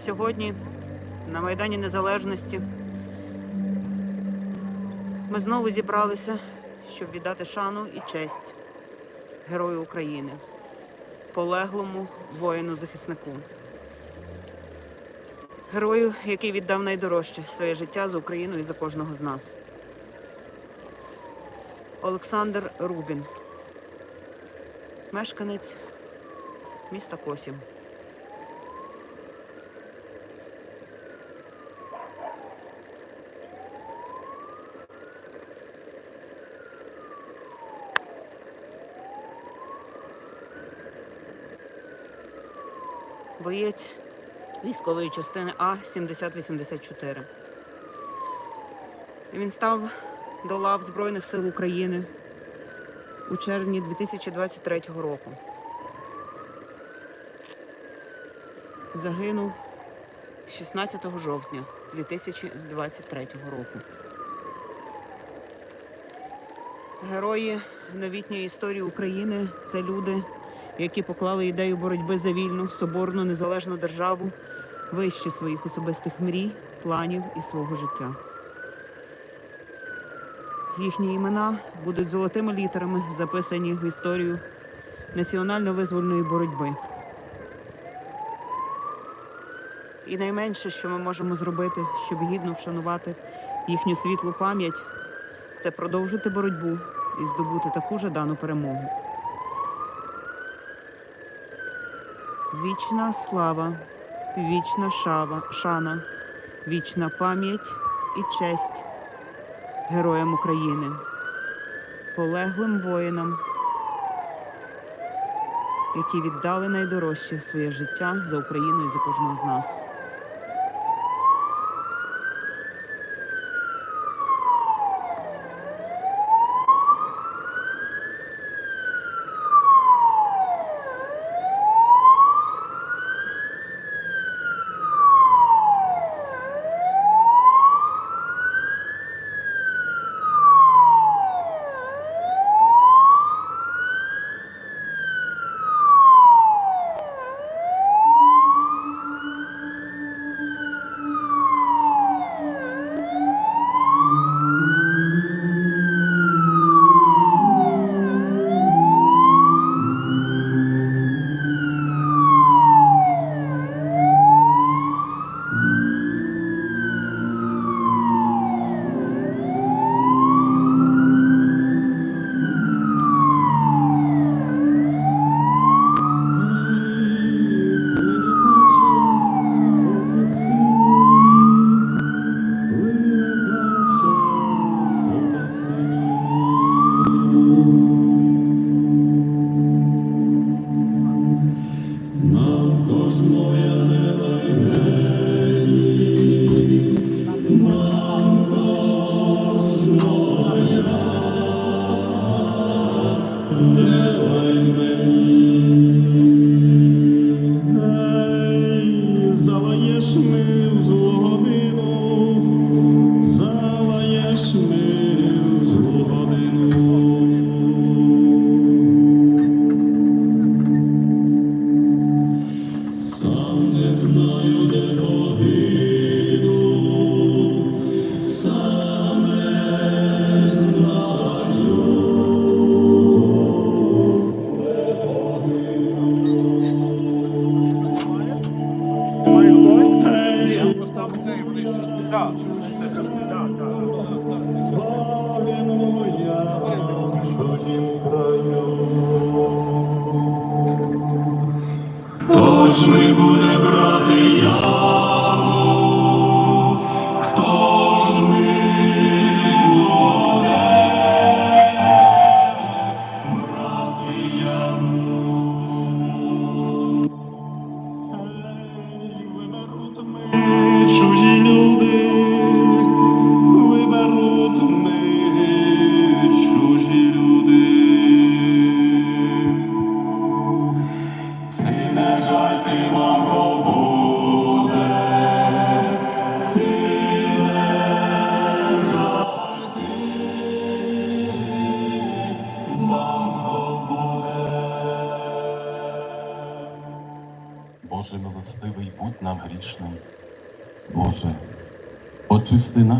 Сьогодні на Майдані Незалежності ми знову зібралися, щоб віддати шану і честь Герою України, полеглому воїну-захиснику. Герою, який віддав найдорожче своє життя за Україну і за кожного з нас. Олександр Рубін, мешканець міста Косів. Боєць військової частини А 7084. Він став до лав Збройних сил України у червні 2023 року. Загинув 16 жовтня 2023 року. Герої новітньої історії України це люди, які поклали ідею боротьби за вільну, соборну, незалежну державу вище своїх особистих мрій, планів і свого життя. Їхні імена будуть золотими літерами записані в історію національно-визвольної боротьби. І найменше, що ми можемо зробити, щоб гідно вшанувати їхню світлу пам'ять, це продовжити боротьбу і здобути таку жадану перемогу. Вічна слава, вічна шава, шана, вічна пам'ять і честь героям України, полеглим воїнам, які віддали найдорожче своє життя за Україну і за кожного з нас.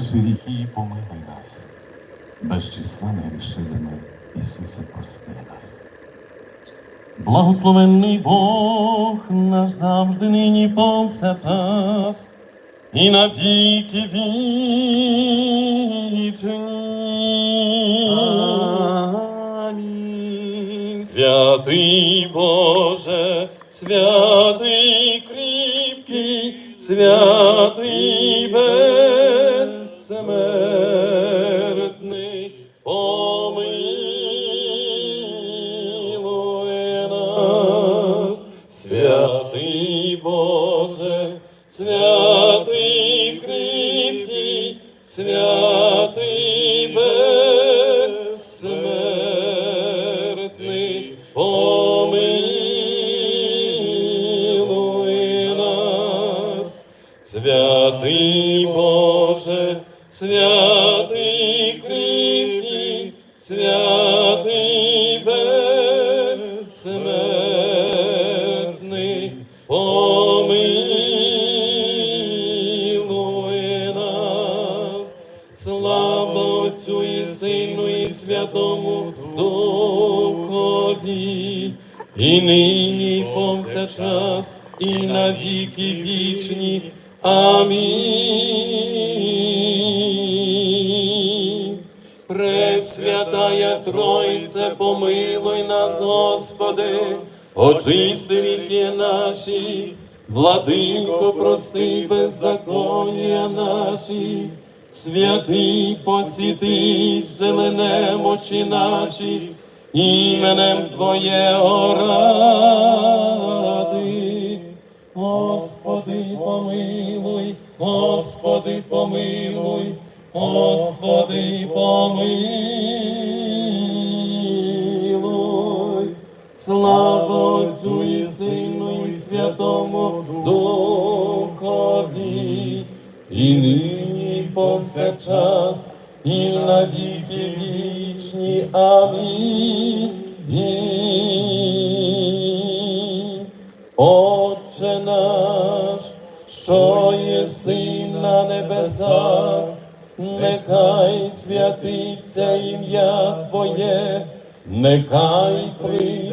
Наші гріхи і помилуй нас. Без числа не грішили ми, Ісусе, прости нас. Благословенний Бог наш завжди нині повсякчас, і на віки вічні. Амінь. Святий Боже, святий кріпкий, святий помилуй нас, слава Отцю і Сину і Святому Духові, і нині, і повсякчас, і на віки вічні. Амінь. Пресвятая Тройце, помилуй нас, Господи, очисти ріки наші, владико, прости беззаконня наші, святий посіти, зелене мочі наші, іменем Твоєго ради. Господи, помилуй, Господи, помилуй, Господи, помилуй. Слава Отцю і Сину і Святому Духові, і нині, і повсякчас, і на віки вічні. Амінь. Отче наш, що єси на небесах, нехай святиться ім'я Твоє, нехай прийде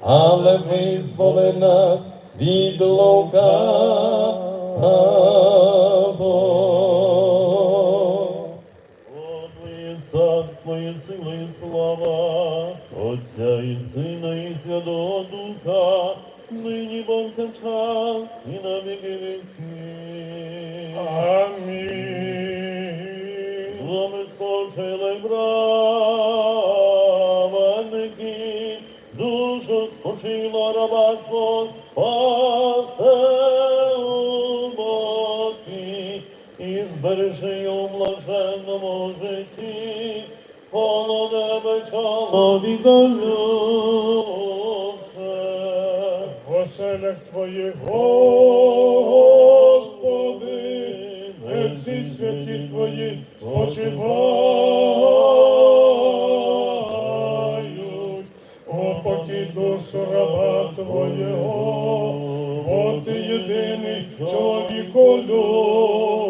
але визволи нас від лукавого. Твоє царство і сила і слава, Отця і Сина і Святого Духа, нині повсякчас і на віки віки. Амінь. З вами спочила раба Твого спасе у боки і збережи у блаженному житті, чоловіка любче. В оселях Твоїх, Господи, де всі святі Твої спочивають, упокій душу раба Твоєго, бо Ти єдиний чоловіколюбець.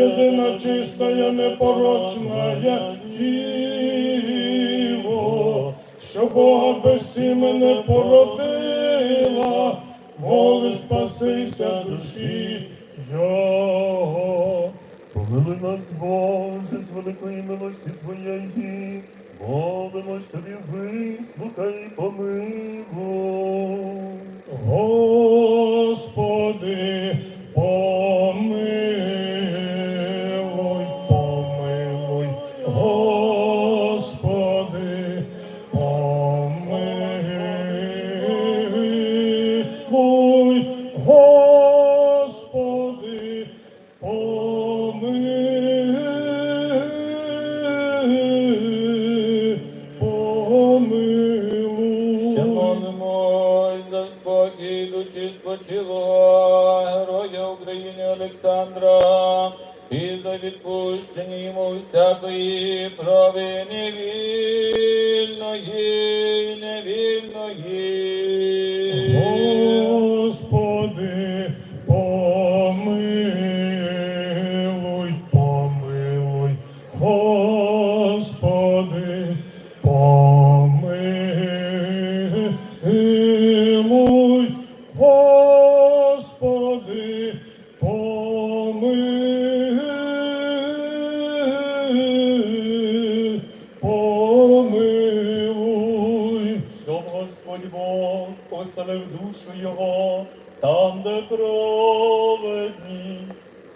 Єдина чистая непорочная Діво, що Бога без сім'ї не породила, моли спасися душі його. Помили нас, Боже, з великої милості Твоєї, молимось тобі, вислухай і помилуй. Господи, помилуй, душі героя України Олександра. І за відпущення йому всякої провини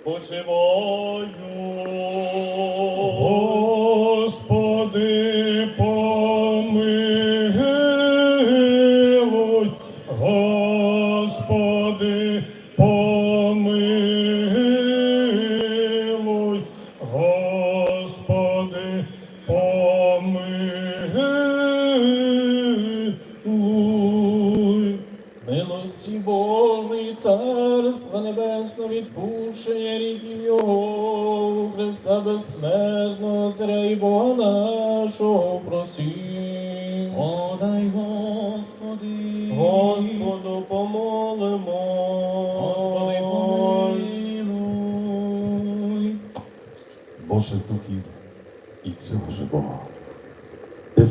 спочивають.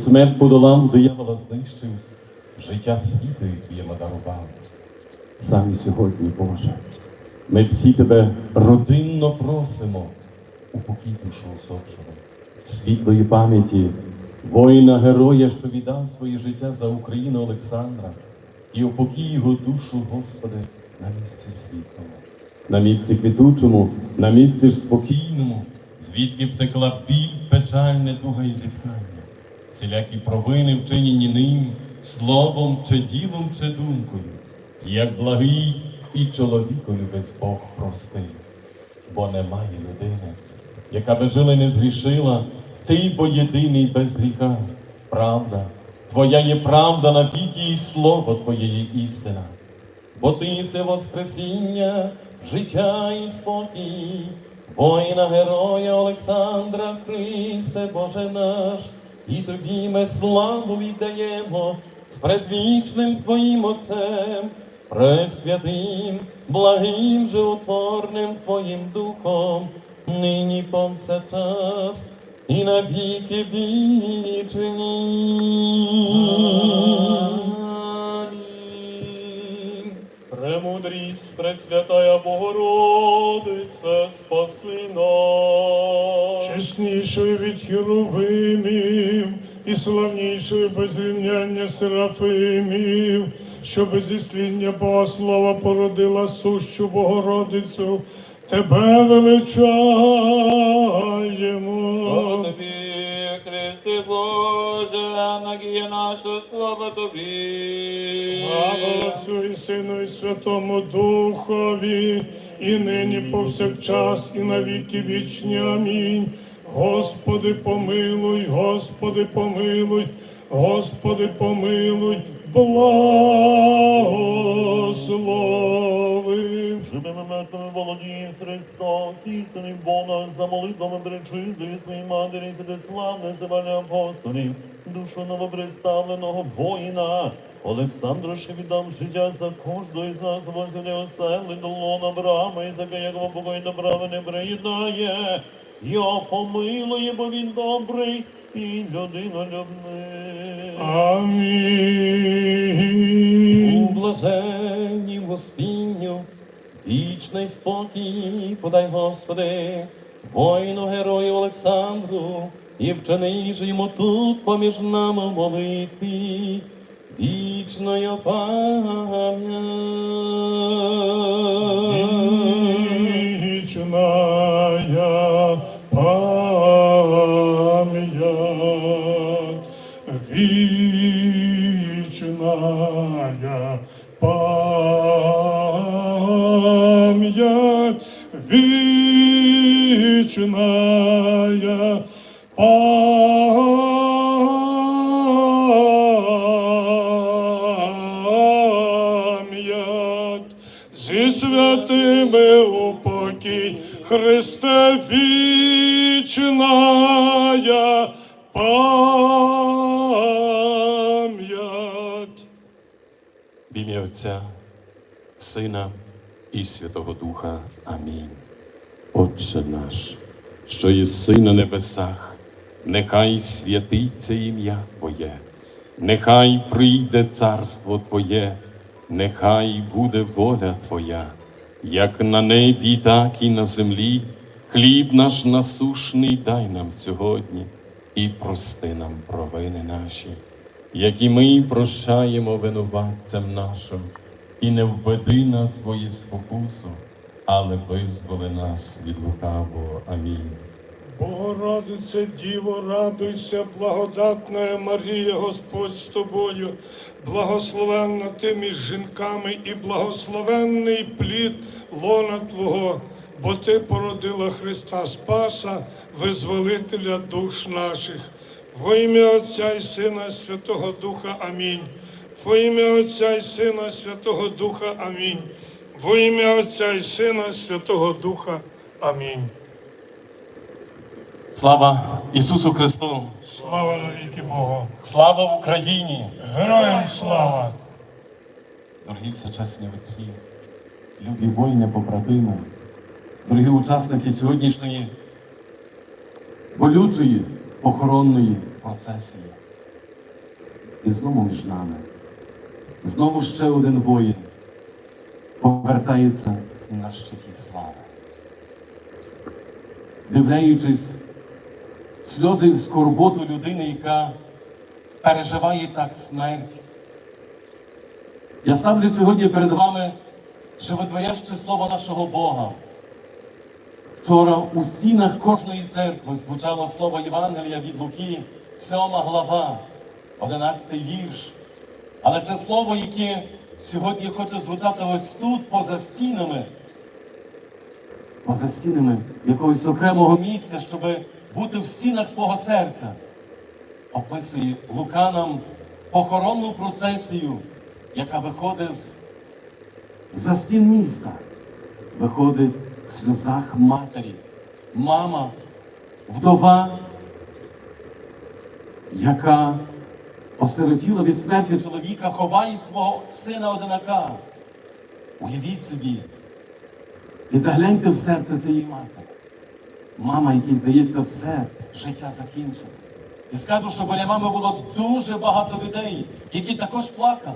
Смерть подолав, диявола знищив, життя світу йому дарував. Саме сьогодні, Боже, ми всі тебе родинно просимо у покій душу усопшого, світлої пам'яті, воїна героя, що віддав своє життя за Україну Олександра, і упокій його душу, Господи, на місці світлому, на місці квітучому, на місці ж спокійному, звідки втекла біль, печаль, недуга і зітхання, всілякі провини, вчинені ним, словом чи ділом, чи думкою, як благий і чоловіку любець Бог простий, бо немає людини, яка би жила не згрішила, ти бо єдиний без гріха, правда, Твоя є правда навіки, і слово Твоє є істина. Бо ти єси Воскресіння, життя і спокій, воїна героя Олександра Христе, Боже наш, і тобі ми славу віддаємо з предвічним Твоїм Отцем, пресвятим, благим, животворним Твоїм Духом, нині повсякчас і навіки вічні. Премудрість, Пресвятая Богородице, спаси нас. чеснішою від хіровимів і славнішою без рівняння серафимів, що без істління Бога слава породила сущу Богородицю, тебе величаємо. Слава тобі, Христи Боже, надія наша, слава тобі. Слава Отцю і Сину і Святому Духові, і нині повсякчас, і на віки вічні. Амінь. Господи, помилуй, Господи, помилуй, Господи, помилуй, благослови. Живими мертвими володіє Христос, істинний Бог за молитвами пречистої своїй матері, святославне зевання апостолів, душу новоприставленого воїна, Олександру, що віддав життя за кожного із нас, возили осели до лона Авраама, Ізака, якого покой добра не приєднає. Його помилує, бо він добрий і людинолюбний. Амінь. У блаженні в спінню, вічний спокій подай, Господи, воїну герою Олександру, і вчений же йому тут поміж нами молитві, вічною пам'ять. Вечная вечная пам'ять зі святими упокій Христе вічная пам'ять. В ім'я Отця, Сина і Святого Духа. Амінь. Отче наш, що єси на небесах, нехай святиться ім'я Твоє, нехай прийде царство Твоє, нехай буде воля Твоя, як на небі, так і на землі. Хліб наш насушний дай нам сьогодні і прости нам провини наші, як і ми прощаємо винуватцям нашим, і не введи нас свої спокусу, але визволи нас від лукавого. Амінь. Богородице, Діво, радуйся, благодатна Марія, Господь з тобою, благословенна ти між жінками і благословенний плід лона Твого, бо Ти породила Христа Спаса, визволителя душ наших. Во ім'я Отця і Сина Святого Духа. Амінь. Во ім'я Отця і Сина Святого Духа. Амінь. Во ім'я Отця і Сина Святого Духа. Амінь. Слава Ісусу Христу! Слава навіки Богу! Слава Україні! Героям слава! Дорогі всечесні отці, любі воїни побратими, дорогі учасники сьогоднішньої болючої похоронної процесії. І знову між нами, знову ще один воїн повертається на щиті слави. Дивляючись сльози і скорботу людини, яка переживає так смерть. Я ставлю сьогодні перед вами животворяще слово нашого Бога. Вчора у стінах кожної церкви звучало слово Євангелія від Луки, 7 глава, 11 вірш. Але це слово, яке сьогодні хоче звучати ось тут, поза стінами, поза стінами якогось окремого місця, щоб бути в стінах твого серця. Описує Лука нам похоронну процесію, яка виходить за стін міста, виходить в сльозах матері, мама, вдова, яка осиротіла від смерті чоловіка, ховає свого сина одинака. Уявіть собі, і загляньте в серце цієї матері. Мама, якій здається, все життя закінчено. І скажу, що біля мами було дуже багато людей, які також плакали,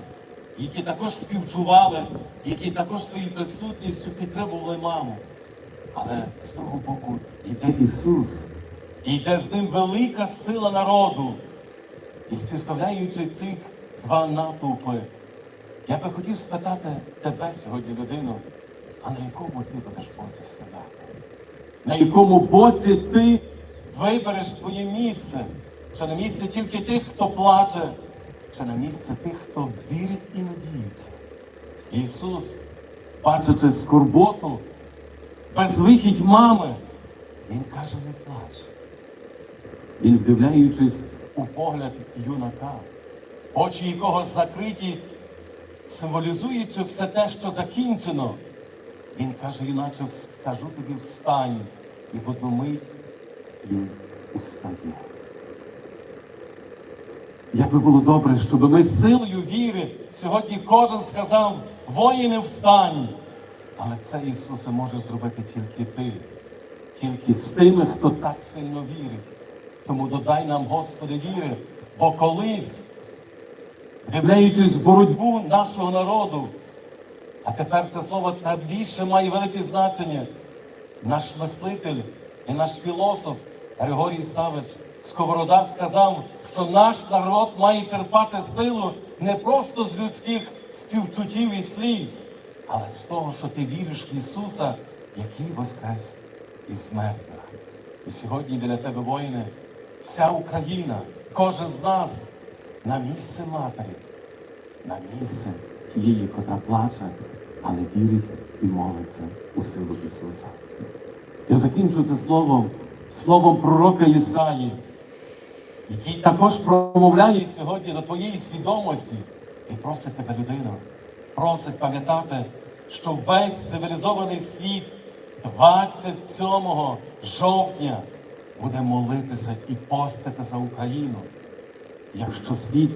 які також співчували, які також своєю присутністю підтримували маму. Але з того боку йде Ісус, і йде з ним велика сила народу. І співставляючи цих два натовпи, я би хотів спитати тебе сьогодні, людину, а на якому ти будеш боці стояти? На якому боці ти вибереш своє місце? Чи на місце тільки тих, хто плаче, чи на місце тих, хто вірить і надіється? Ісус, бачачи скорботу, безвихідь мами, Він каже, не плач. Він, вдивляючись у погляд юнака, очі якого закриті, символізуючи все те, що закінчено, він каже, іначе скажу тобі встань, і в одну мить він устає. Як би було добре, щоб ми силою віри сьогодні кожен сказав, воїни встань. Але це Ісусе може зробити тільки ти, тільки з тими, хто так сильно вірить. Тому додай нам, Господи, віри, бо колись вдивляючись в боротьбу нашого народу. А тепер це слово та більше має велике значення. Наш мислитель і наш філософ Григорій Савич Сковорода сказав, що наш народ має черпати силу не просто з людських співчуттів і сліз, але з того, що ти віриш в Ісуса, який воскрес із мертвих. І сьогодні біля тебе воїни, вся Україна, кожен з нас на місце матері, на місце тієї, котра плаче, але вірить і молиться у силу Ісуса. Я закінчу це словом, словом пророка Ісаї, який також промовляє сьогодні до твоєї свідомості і просить тебе, людину, просить пам'ятати, що весь цивілізований світ 27 жовтня буде молитися і постити за Україну. Якщо світ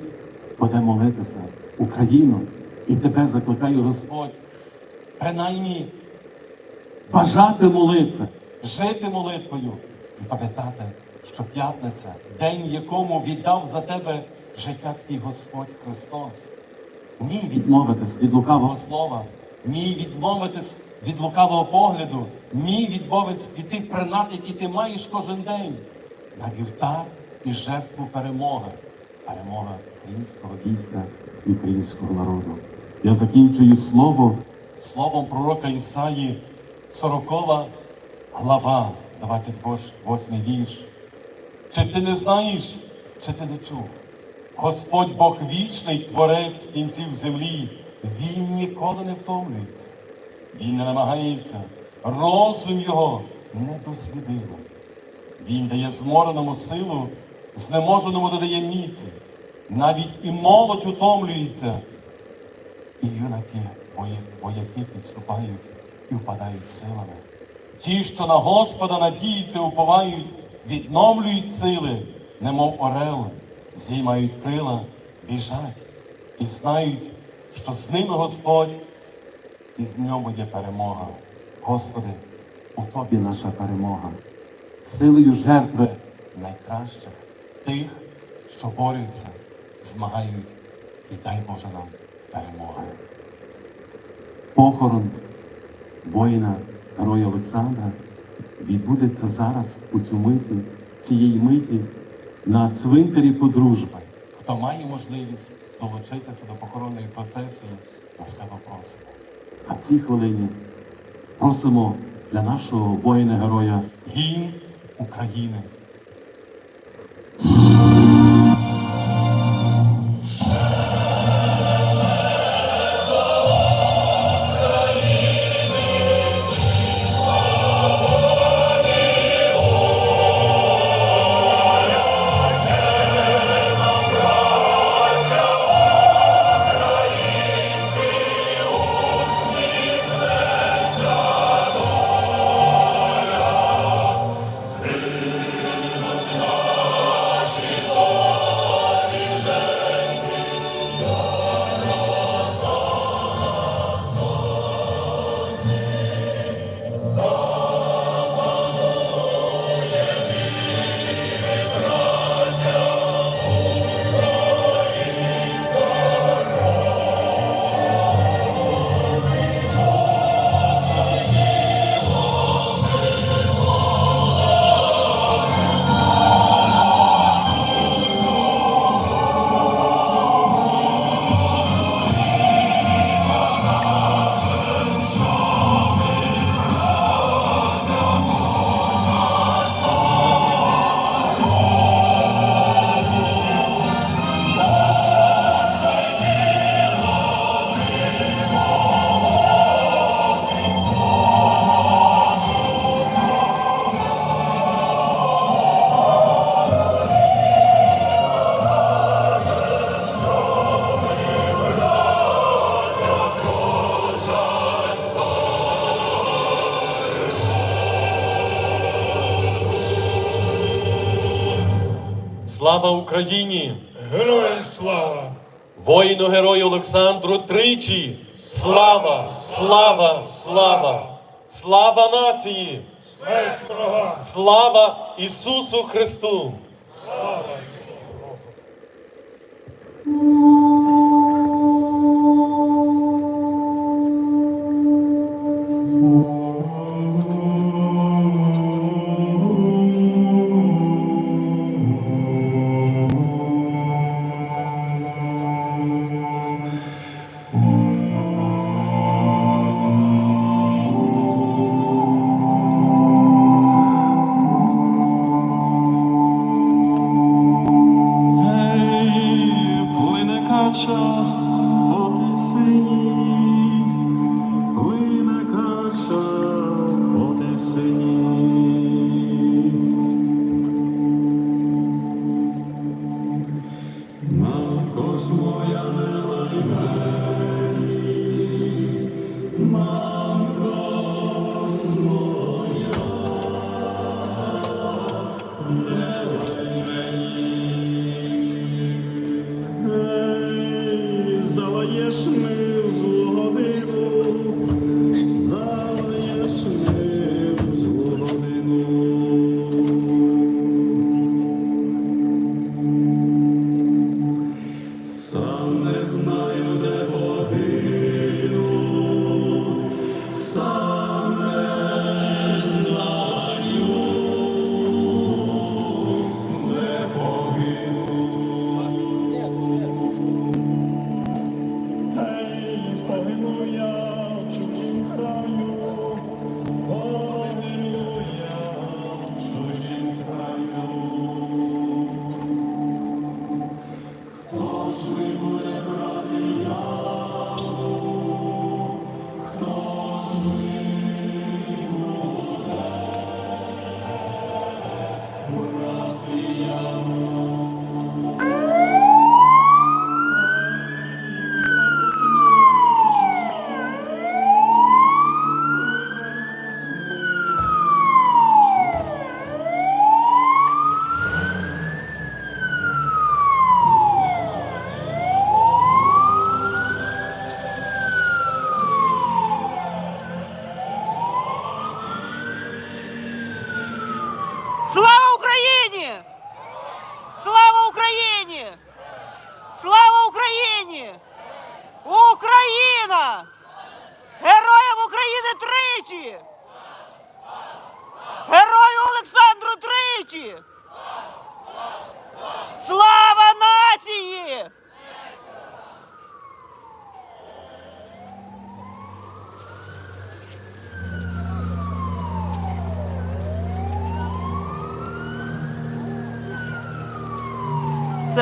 буде молитися Україну, і тебе закликає Господь, принаймні бажати молитви, жити молитвою і пам'ятати, що п'ятниця, день, якому віддав за тебе життя твій Господь Христос. Мій відмовитись від лукавого слова, мій відмовитись від лукавого погляду, мій відмовитись від тих принад, які ти маєш кожен день, на вівтар і жертву перемоги, перемога українського війська і українського народу. Я закінчую слово словом пророка Ісаї, 40 глава, 28 вірш. Чи ти не знаєш, чи ти не чув? Господь Бог вічний творець кінців землі, Він ніколи не втомлюється, Він не намагається, розум його недослідимо. Він дає змореному силу, знеможеному додає міці. Навіть і молодь утомлюється, і юнаки, воя- вояки підступають і впадають силами. Ті, що на Господа надіються, уповають, відновлюють сили, немов орел, зіймають крила, біжать і знають, що з ними Господь, і з ньому є перемога. Господи, у Тобі наша перемога, силою жертви найкращих, тих, що борються, змагають, і дай Боже нам перемоги. Похорон воїна героя Олександра відбудеться зараз у цю миті, цієї миті на цвинтарі подружби. Хто має можливість долучитися до похоронної процесії, ласкаво просимо. А в цій хвилині просимо для нашого воїна-героя гімн України. Слава Україні! Героям слава! Воїну герою Олександру тричі! Слава! Слава! Слава! Слава нації! Смерть ворогам! Слава Ісусу Христу! Слава Богу!